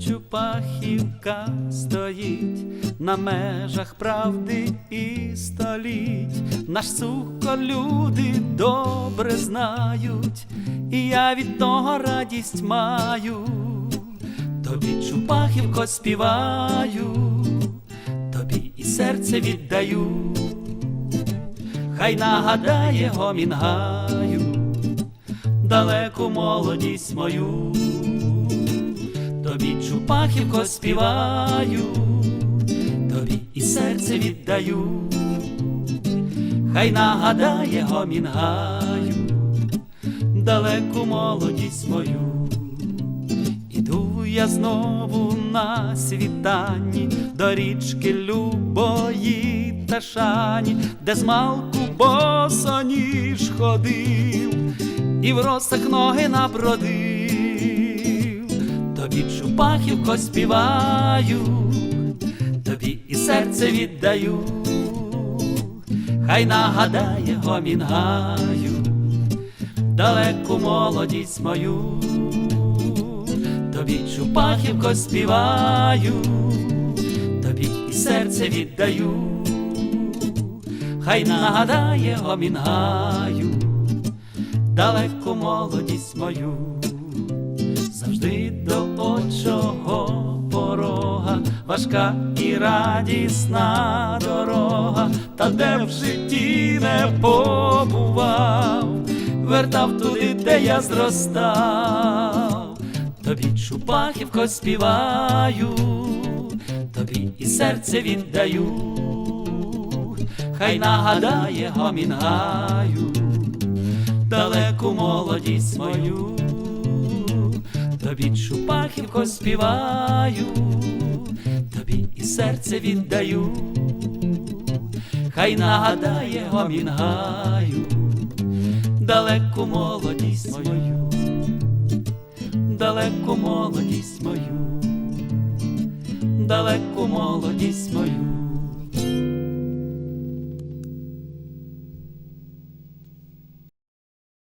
Чупахівка стоїть на межах правди і століть. Наш сухо люди добре знають, і я від того радість маю. Тобі Чупахівко співаю, тобі і серце віддаю, хай нагадає гомінгаю далеку молодість мою, тобі Чупахівко співаю, тобі і серце віддаю, хай нагадає гомінгаю далеку молодість мою. Іду я знову на світанні до річки Любої та Шані, де змалку босоніж ходив, і в росах ноги набродив, тобі чупахівко співаю, тобі і серце віддаю, хай нагадає гомінгаю далеку молодість мою, тобі чупахівко співаю, тобі і серце віддаю, хай нагадає гомінгаю, далеку молодість мою, завжди до очого порога, важка і радісна дорога, та де в житті не побував вертав туди, де я зростав, тобі чупахівко співаю, тобі і серце віддаю, хай нагадає гомінгаю, далеку молодість мою, тобі чупахівко співаю, тобі і серце віддаю, хай нагадає гомінгаю далеку молодість мою, далеку молодість мою, далеку молодість мою.